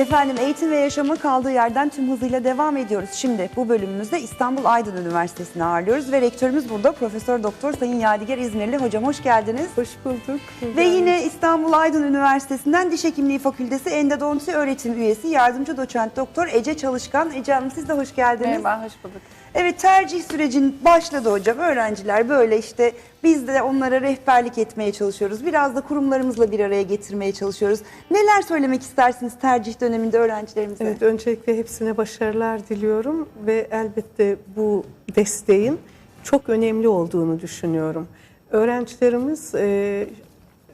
Efendim eğitim ve yaşama kaldığı yerden tüm hızıyla devam ediyoruz. Şimdi bu bölümümüzde İstanbul Aydın Üniversitesi'ni ağırlıyoruz ve rektörümüz burada Profesör Doktor Sayın Yadigar İzmirli. Hocam hoş geldiniz. Hoş bulduk. Ve yine İstanbul Aydın Üniversitesi'nden Diş Hekimliği Fakültesi Endodonti Öğretim Üyesi Yardımcı Doçent Doktor Ece Çalışkan. Ece Hanım siz de hoş geldiniz. Merhaba, hoş bulduk. Evet tercih sürecin başladı hocam. Öğrenciler böyle işte biz de onlara rehberlik etmeye çalışıyoruz. Biraz da kurumlarımızla bir araya getirmeye çalışıyoruz. Neler söylemek istersiniz tercih döneminde öğrencilerimize? Evet, öncelikle hepsine başarılar diliyorum ve elbette bu desteğin çok önemli olduğunu düşünüyorum. Öğrencilerimiz e,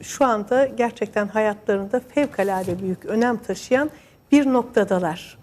şu anda gerçekten hayatlarında fevkalade büyük önem taşıyan bir noktadalar.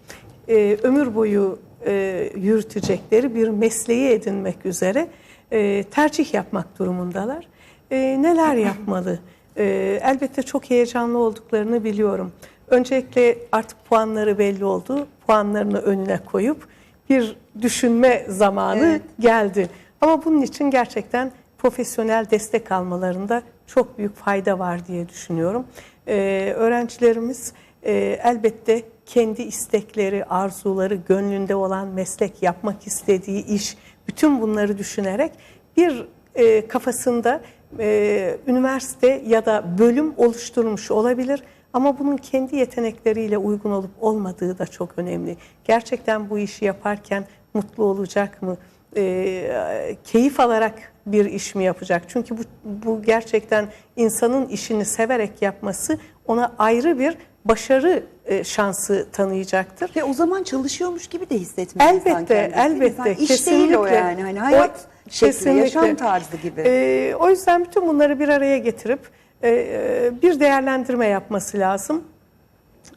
E, ömür boyu e, yürütecekleri bir mesleği edinmek üzere e, tercih yapmak durumundalar. E, neler yapmalı? E, elbette çok heyecanlı olduklarını biliyorum. Öncelikle artık puanları belli oldu. Puanlarını önüne koyup bir düşünme zamanı Evet. geldi. Ama bunun için gerçekten profesyonel destek almalarında çok büyük fayda var diye düşünüyorum. Ee, öğrencilerimiz e, elbette kendi istekleri, arzuları, gönlünde olan meslek, yapmak istediği iş, bütün bunları düşünerek bir e, kafasında e, üniversite ya da bölüm oluşturmuş olabilir. Ama bunun kendi yetenekleriyle uygun olup olmadığı da çok önemli. Gerçekten bu işi yaparken mutlu olacak mı? Ee, keyif alarak bir iş mi yapacak? Çünkü bu, bu gerçekten insanın işini severek yapması ona ayrı bir başarı e, şansı tanıyacaktır. Ve o zaman çalışıyormuş gibi de hissetmiyor insan Elbette, mi? elbette. İnsan- İş kesinlikle. değil o yani. Hani hayat O- şekli, kesinlikle. yaşam tarzı gibi. Ee, o yüzden bütün bunları bir araya getirip e, e, bir değerlendirme yapması lazım.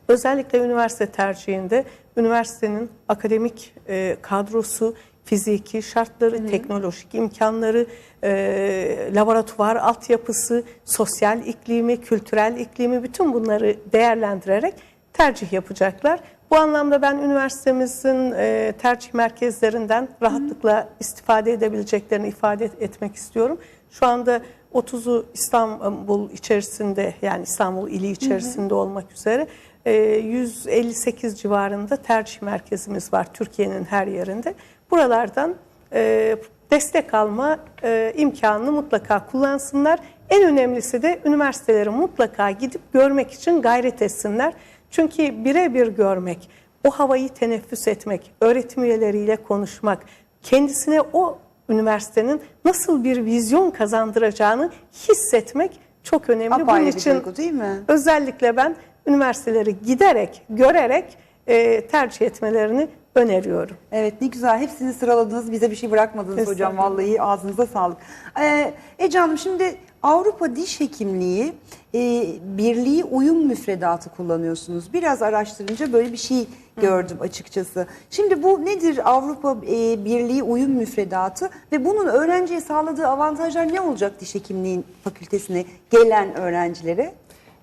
Özellikle üniversite tercihinde üniversitenin akademik e, kadrosu, fiziki şartları, teknolojik imkanları, e, laboratuvar altyapısı, sosyal iklimi, kültürel iklimi bütün bunları değerlendirerek tercih yapacaklar. Bu anlamda ben üniversitemizin e, tercih merkezlerinden rahatlıkla istifade edebileceklerini ifade etmek istiyorum. Şu anda 30'u İstanbul içerisinde yani İstanbul ili içerisinde olmak üzere e, 158 civarında tercih merkezimiz var Türkiye'nin her yerinde. Buralardan e, destek alma e, imkanını mutlaka kullansınlar. En önemlisi de üniversiteleri mutlaka gidip görmek için gayret etsinler. Çünkü birebir görmek, o havayı teneffüs etmek, öğretim üyeleriyle konuşmak, kendisine o üniversitenin nasıl bir vizyon kazandıracağını hissetmek çok önemli. Apayrı Bunun için duygu değil mi? özellikle ben üniversiteleri giderek, görerek e, tercih etmelerini öneriyorum. Evet ne güzel hepsini sıraladınız bize bir şey bırakmadınız hocam vallahi ağzınıza sağlık. Ee, Ece Hanım şimdi Avrupa Diş Hekimliği e, Birliği uyum müfredatı kullanıyorsunuz. Biraz araştırınca böyle bir şey gördüm açıkçası. Şimdi bu nedir Avrupa e, Birliği uyum müfredatı ve bunun öğrenciye sağladığı avantajlar ne olacak diş hekimliği fakültesine gelen öğrencilere?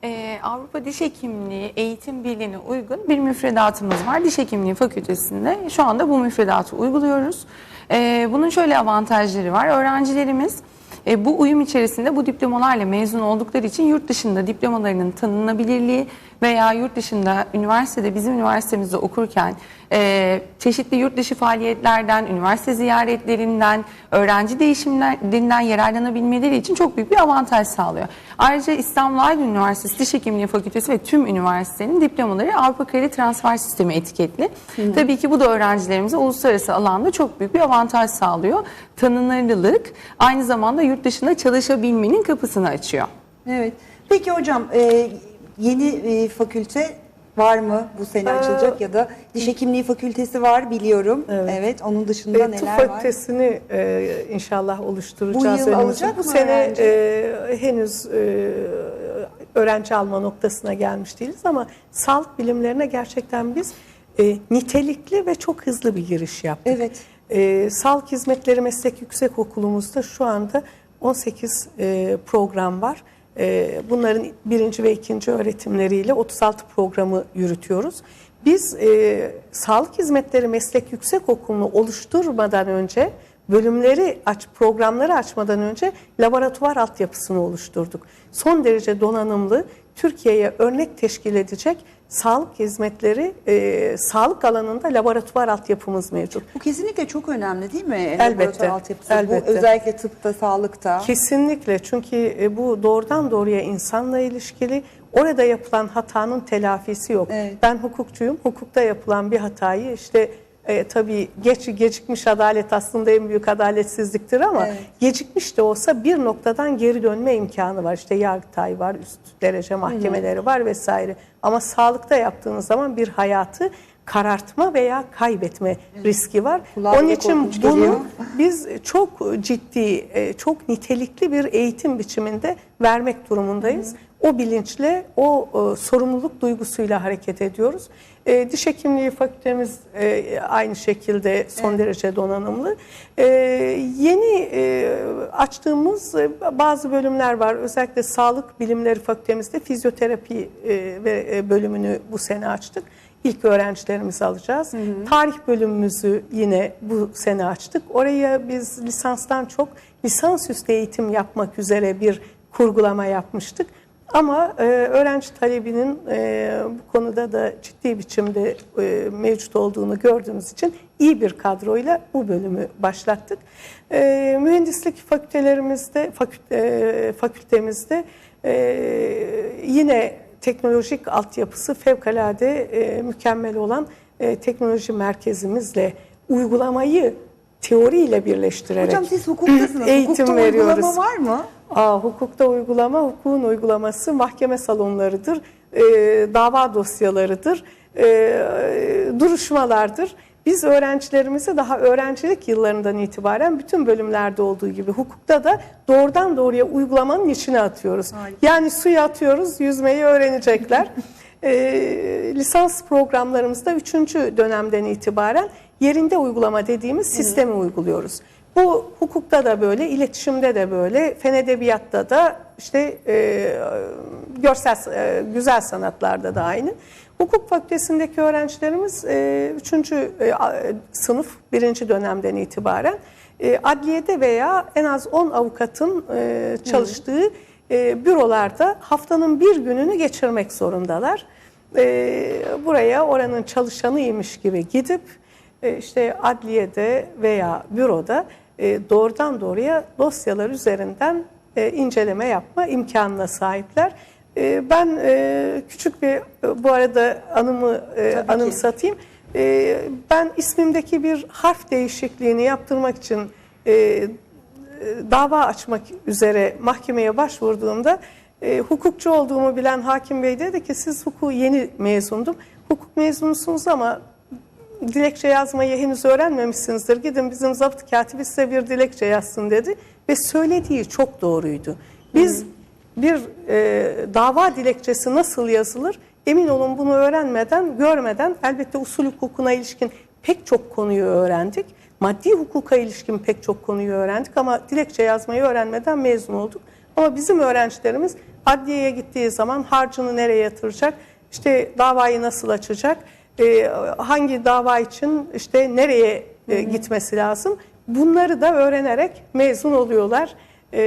Ee, Avrupa Diş Hekimliği Eğitim Birliği'ne uygun bir müfredatımız var. Diş Hekimliği Fakültesinde şu anda bu müfredatı uyguluyoruz. Ee, bunun şöyle avantajları var. Öğrencilerimiz e, bu uyum içerisinde bu diplomalarla mezun oldukları için yurt dışında diplomalarının tanınabilirliği veya yurt dışında üniversitede bizim üniversitemizde okurken e, çeşitli yurt dışı faaliyetlerden, üniversite ziyaretlerinden, öğrenci değişimlerinden yararlanabilmeleri için çok büyük bir avantaj sağlıyor. Ayrıca İstanbul Aydın Üniversitesi Diş Hekimliği Fakültesi ve tüm üniversitenin diplomaları Avrupa Kredi Transfer Sistemi etiketli. Tabii ki bu da öğrencilerimize uluslararası alanda çok büyük bir avantaj sağlıyor. Tanınırlılık aynı zamanda yurt dışında çalışabilmenin kapısını açıyor. Evet. Peki hocam e, yeni e, fakülte var mı bu sene açılacak ya da diş hekimliği fakültesi var biliyorum. Evet. onun dışında E, neler var? fakültesini e, inşallah oluşturacağız. Bu yıl önümüzde. alacak Bu mı sene öğrenci? e, henüz e, öğrenci alma noktasına gelmiş değiliz ama sağlık bilimlerine gerçekten biz e, nitelikli ve çok hızlı bir giriş yaptık. Evet. E, Sağlık Hizmetleri Meslek Yüksek Okulumuzda şu anda 18 e, program var. E, bunların birinci ve ikinci öğretimleriyle 36 programı yürütüyoruz. Biz e, Sağlık Hizmetleri Meslek Yüksek Okulu'nu oluşturmadan önce bölümleri aç, programları açmadan önce laboratuvar altyapısını oluşturduk. Son derece donanımlı, Türkiye'ye örnek teşkil edecek sağlık hizmetleri, e, sağlık alanında laboratuvar altyapımız mevcut. Bu kesinlikle çok önemli değil mi? Elbette, Laboratuvar altyapısı. elbette. Bu özellikle tıpta, sağlıkta. Kesinlikle çünkü e, bu doğrudan doğruya insanla ilişkili. Orada yapılan hatanın telafisi yok. Evet. Ben hukukçuyum. Hukukta yapılan bir hatayı işte e, tabii geç gecikmiş adalet aslında en büyük adaletsizliktir ama Evet. gecikmiş de olsa bir noktadan geri dönme imkanı var. İşte Yargıtay var, üst derece mahkemeleri var vesaire. Ama sağlıkta yaptığınız zaman bir hayatı karartma veya kaybetme riski var. Kulağa Onun için bunu geliyor. biz çok ciddi, e, çok nitelikli bir eğitim biçiminde vermek durumundayız. O bilinçle, o e, sorumluluk duygusuyla hareket ediyoruz. E, Diş hekimliği fakültemiz e, aynı şekilde son derece donanımlı. E, Yeni e, açtığımız e, bazı bölümler var. Özellikle sağlık bilimleri fakültemizde fizyoterapi e, ve e, bölümünü bu sene açtık. İlk öğrencilerimizi alacağız. Tarih bölümümüzü yine bu sene açtık. Oraya biz lisanstan çok lisansüstü eğitim yapmak üzere bir kurgulama yapmıştık. Ama e, öğrenci talebinin e, bu konuda da ciddi biçimde e, mevcut olduğunu gördüğümüz için iyi bir kadroyla bu bölümü başlattık. E, mühendislik fakültelerimizde, fakülte, e, fakültemizde e, yine teknolojik altyapısı fevkalade e, mükemmel olan e, teknoloji merkezimizle uygulamayı teoriyle birleştirerek Hocam siz hukuktasınız. eğitim Hukukta veriyoruz. uygulama var mı? Aa, hukukta uygulama, hukukun uygulaması mahkeme salonlarıdır, e, dava dosyalarıdır, e, duruşmalardır. Biz öğrencilerimize daha öğrencilik yıllarından itibaren bütün bölümlerde olduğu gibi hukukta da doğrudan doğruya uygulamanın içine atıyoruz. Yani suya atıyoruz, yüzmeyi öğrenecekler. E, lisans programlarımızda 3. dönemden itibaren yerinde uygulama dediğimiz sistemi uyguluyoruz. Bu hukukta da böyle, iletişimde de böyle, fen edebiyatta da işte e, görsel e, güzel sanatlarda da aynı. Hukuk fakültesindeki öğrencilerimiz 3. sınıf 1. dönemden itibaren e, adliyede veya en az 10 avukatın e, çalıştığı e, bürolarda haftanın bir gününü geçirmek zorundalar. E, buraya oranın çalışanıymış gibi gidip e, işte adliyede veya büroda e, doğrudan doğruya dosyalar üzerinden e, inceleme yapma imkanına sahipler. E, Ben e, küçük bir e, bu arada anımı e, anımsatayım. E, Ben ismimdeki bir harf değişikliğini yaptırmak için e, dava açmak üzere mahkemeye başvurduğumda e, hukukçu olduğumu bilen hakim bey dedi ki siz hukuku yeni mezundum. Hukuk mezunusunuz ama dilekçe yazmayı henüz öğrenmemişsinizdir. Gidin bizim zapt katibi size bir dilekçe yazsın dedi. Ve söylediği çok doğruydu. Biz bir e, dava dilekçesi nasıl yazılır? Emin olun bunu öğrenmeden, görmeden elbette usul hukukuna ilişkin pek çok konuyu öğrendik. Maddi hukuka ilişkin pek çok konuyu öğrendik ama dilekçe yazmayı öğrenmeden mezun olduk. Ama bizim öğrencilerimiz adliyeye gittiği zaman harcını nereye yatıracak, işte davayı nasıl açacak, e, hangi dava için işte nereye e, gitmesi lazım. Bunları da öğrenerek mezun oluyorlar e,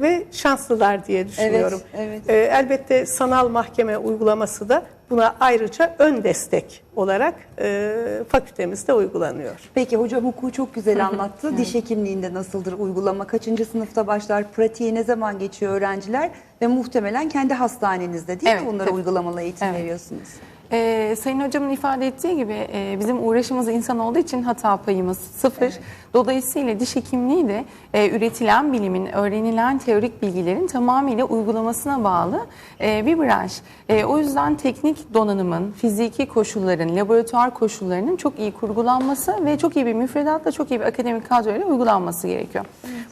ve şanslılar diye düşünüyorum. evet. E, elbette sanal mahkeme uygulaması da buna ayrıca ön destek olarak e, fakültemizde uygulanıyor. Peki hocam hukuku çok güzel anlattı. Diş hekimliğinde nasıldır uygulama? Kaçıncı sınıfta başlar? Pratiğe ne zaman geçiyor öğrenciler? Ve muhtemelen kendi hastanenizde değil Evet, mi bunlara tabii. uygulamalı eğitim Evet. veriyorsunuz? Ee, Sayın Hocamın ifade ettiği gibi e, bizim uğraşımız insan olduğu için hata payımız sıfır. Dolayısıyla diş hekimliği de e, üretilen bilimin, öğrenilen teorik bilgilerin tamamıyla uygulamasına bağlı e, bir branş. E, o yüzden teknik donanımın, fiziki koşulların, laboratuvar koşullarının çok iyi kurgulanması ve çok iyi bir müfredatla, çok iyi bir akademik kadroyla uygulanması gerekiyor.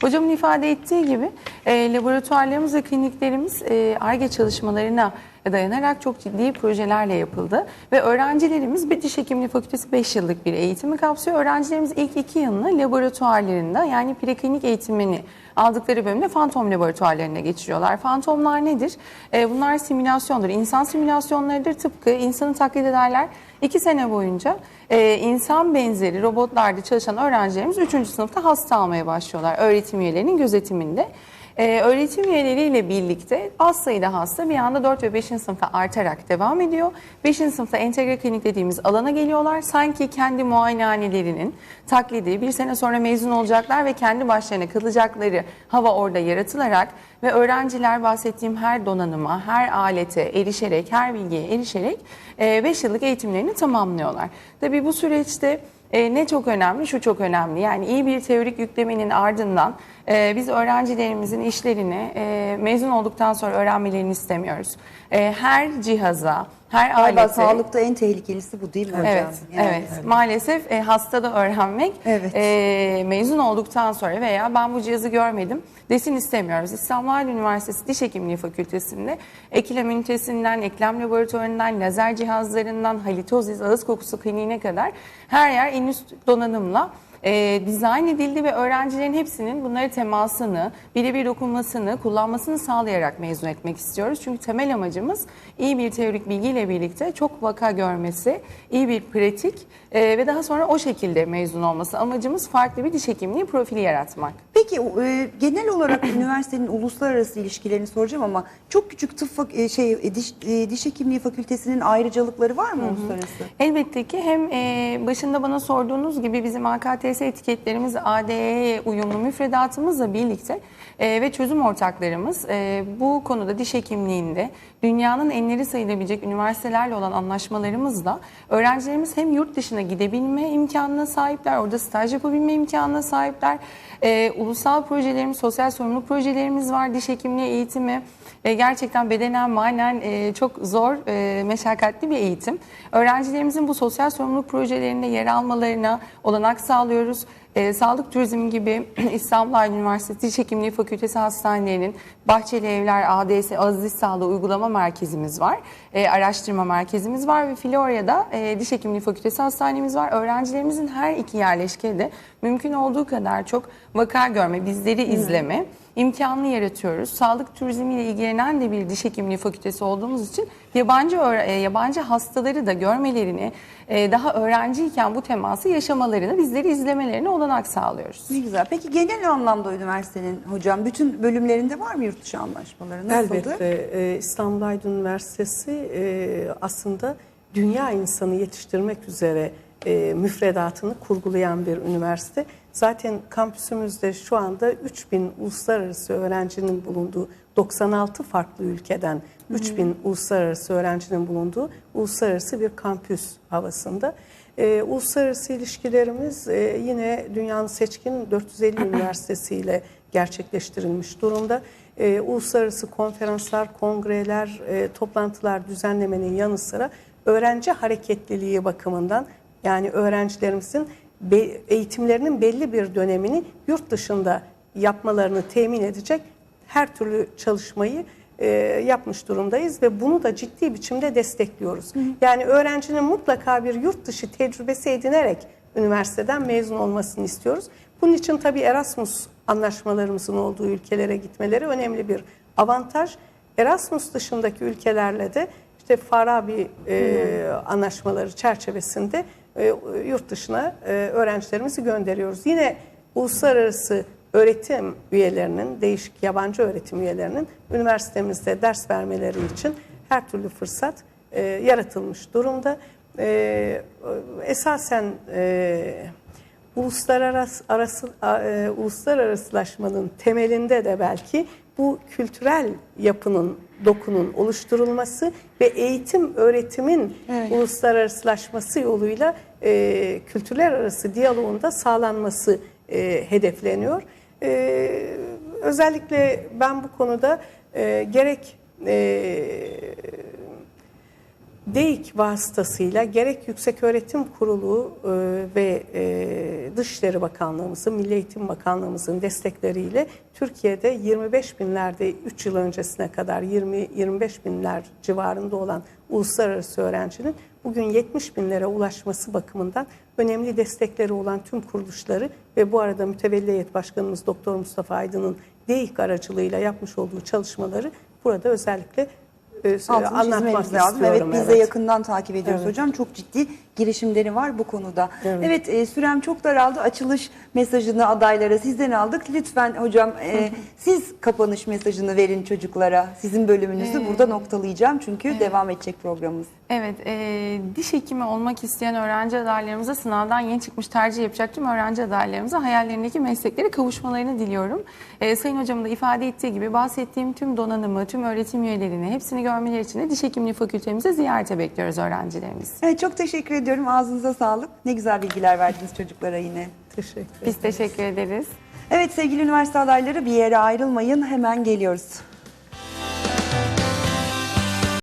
Hocamın ifade ettiği gibi e, laboratuvarlarımız ve kliniklerimiz e, ARGE çalışmalarına dayanarak çok ciddi projelerle yapıldı. Ve öğrencilerimiz bir diş hekimliği fakültesi 5 yıllık bir eğitimi kapsıyor. Öğrencilerimiz ilk 2 yılını laboratuvarlarında yani preklinik eğitimini aldıkları bölümde fantom laboratuvarlarına geçiriyorlar. Fantomlar nedir? Ee, bunlar simülasyondur. İnsan simülasyonlarıdır. Tıpkı insanı taklit ederler. 2 sene boyunca e, insan benzeri robotlarda çalışan öğrencilerimiz 3. sınıfta hasta almaya başlıyorlar. Öğretim üyelerinin gözetiminde. Ee, öğretim üyeleriyle birlikte az sayıda hasta bir anda 4 ve 5. sınıfta artarak devam ediyor. 5. sınıfta entegre klinik dediğimiz alana geliyorlar. Sanki kendi muayenehanelerinin taklidi bir sene sonra mezun olacaklar ve kendi başlarına kalacakları hava orada yaratılarak ve öğrenciler bahsettiğim her donanıma, her alete erişerek, her bilgiye erişerek 5 yıllık eğitimlerini tamamlıyorlar. Tabii bu süreçte e, ne çok önemli? Şu çok önemli. Yani iyi bir teorik yüklemenin ardından e, biz öğrencilerimizin işlerini e, mezun olduktan sonra öğrenmelerini istemiyoruz. E, her cihaza, her Galiba alete... sağlıkta en tehlikelisi bu değil mi hocam? Evet, Yani- evet. Maalesef e, hastada öğrenmek Evet. e, mezun olduktan sonra veya ben bu cihazı görmedim desin istemiyoruz. İstanbul Üniversitesi Diş Hekimliği Fakültesi'nde eklem ünitesinden, eklem laboratuvarından, lazer cihazlarından, halitozis, ağız kokusu kliniğine kadar her yer en üst donanımla e, dizayn edildi ve öğrencilerin hepsinin bunları temasını, birebir dokunmasını, kullanmasını sağlayarak mezun etmek istiyoruz. Çünkü temel amacımız iyi bir teorik bilgiyle birlikte çok vaka görmesi, iyi bir pratik e, ve daha sonra o şekilde mezun olması. Amacımız farklı bir diş hekimliği profili yaratmak. Peki e, genel olarak üniversitenin uluslararası ilişkilerini soracağım ama çok küçük tıp fak- e, şey e, diş, e, diş hekimliği fakültesinin ayrıcalıkları var mı uluslararası? Elbette ki hem e, başında bana sorduğunuz gibi bizim AKTS etiketlerimiz ADE'ye uyumlu müfredatımızla birlikte e, ve çözüm ortaklarımız e, bu konuda diş hekimliğinde dünyanın enleri sayılabilecek üniversitelerle olan anlaşmalarımızla öğrencilerimiz hem yurt dışına gidebilme imkanına sahipler, orada staj yapabilme imkanına sahipler. E, ulusal projelerimiz, sosyal sorumluluk projelerimiz var, diş hekimliği eğitimi. E, gerçekten bedenen, manen e, çok zor, e, meşakkatli bir eğitim. Öğrencilerimizin bu sosyal sorumluluk projelerinde yer almalarına olanak sağlıyoruz. E, sağlık turizmi gibi İstanbul Aydın Üniversitesi Diş Hekimliği Fakültesi Hastanelerinin Bahçeli Evler ADS Aziz Sağlığı Uygulama Merkezimiz var. E, araştırma merkezimiz var ve Florya'da e, Diş Hekimliği Fakültesi Hastanemiz var. Öğrencilerimizin her iki yerleşkede mümkün olduğu kadar çok vaka görme, bizleri izleme imkanını yaratıyoruz. Sağlık turizmiyle ilgilenen de bir diş hekimliği fakültesi olduğumuz için yabancı e, yabancı hastaları da görmelerini, e, daha öğrenciyken bu teması yaşamalarını, bizleri izlemelerini olanak sağlıyoruz. Ne güzel. Peki genel anlamda üniversitenin hocam bütün bölümlerinde var mı yurt dışı anlaşmaları? Nasıldı? Elbette e, İstanbul Aydın Üniversitesi e, aslında dünya insanı yetiştirmek üzere e, müfredatını kurgulayan bir üniversite. Zaten kampüsümüzde şu anda 3000 uluslararası öğrencinin bulunduğu 96 farklı ülkeden 3000 uluslararası öğrencinin bulunduğu uluslararası bir kampüs havasında. E, uluslararası ilişkilerimiz e, yine dünyanın seçkin 450 üniversitesiyle gerçekleştirilmiş durumda. E, uluslararası konferanslar, kongreler, e, toplantılar düzenlemenin yanı sıra öğrenci hareketliliği bakımından yani öğrencilerimizin be- eğitimlerinin belli bir dönemini yurt dışında yapmalarını temin edecek her türlü çalışmayı e, yapmış durumdayız ve bunu da ciddi biçimde destekliyoruz. Yani öğrencinin mutlaka bir yurt dışı tecrübesi edinerek üniversiteden mezun olmasını istiyoruz. Bunun için tabii Erasmus anlaşmalarımızın olduğu ülkelere gitmeleri önemli bir avantaj. Erasmus dışındaki ülkelerle de işte Farabi e, anlaşmaları çerçevesinde e, yurt dışına e, öğrencilerimizi gönderiyoruz. Yine uluslararası öğretim üyelerinin, değişik yabancı öğretim üyelerinin üniversitemizde ders vermeleri için her türlü fırsat e, yaratılmış durumda. E, esasen e, uluslararası arası, e, uluslararasılaşmanın temelinde de belki bu kültürel yapının, dokunun oluşturulması ve eğitim öğretimin uluslararasılaşması yoluyla e, kültürler arası diyaloğun da sağlanması e, hedefleniyor. E, özellikle ben bu konuda e, gerek e, DEİK vasıtasıyla gerek Yükseköğretim Kurulu e, ve e, Dışişleri Bakanlığımızın, Milli Eğitim Bakanlığımızın destekleriyle Türkiye'de 25 binlerde 3 yıl öncesine kadar 20-25 binler civarında olan uluslararası öğrencinin bugün 70 binlere ulaşması bakımından önemli destekleri olan tüm kuruluşları ve bu arada Mütevelli Heyet Başkanımız Doktor Mustafa Aydın'ın DEİK aracılığıyla yapmış olduğu çalışmaları burada özellikle e, Altını anlatmak lazım. Evet biz de yakından takip ediyoruz Evet. hocam. Çok ciddi girişimleri var bu konuda. Evet, Evet. e, sürem çok daraldı. Açılış mesajını adaylara sizden aldık. Lütfen hocam e, siz kapanış mesajını verin çocuklara. Sizin bölümünüzü burada noktalayacağım çünkü devam edecek programımız. Evet, e, diş hekimi olmak isteyen öğrenci adaylarımıza sınavdan yeni çıkmış tercih yapacak tüm öğrenci adaylarımıza hayallerindeki mesleklere kavuşmalarını diliyorum. E, Sayın Hocamın da ifade ettiği gibi bahsettiğim tüm donanımı, tüm öğretim üyelerini hepsini görmeleri için de diş hekimliği fakültemize ziyarete bekliyoruz öğrencilerimiz. Evet, çok teşekkür ediyorum. Ağzınıza sağlık. Ne güzel bilgiler verdiniz çocuklara yine. Teşekkür ederim. Biz teşekkür ederiz. Evet sevgili üniversite adayları bir yere ayrılmayın. Hemen geliyoruz.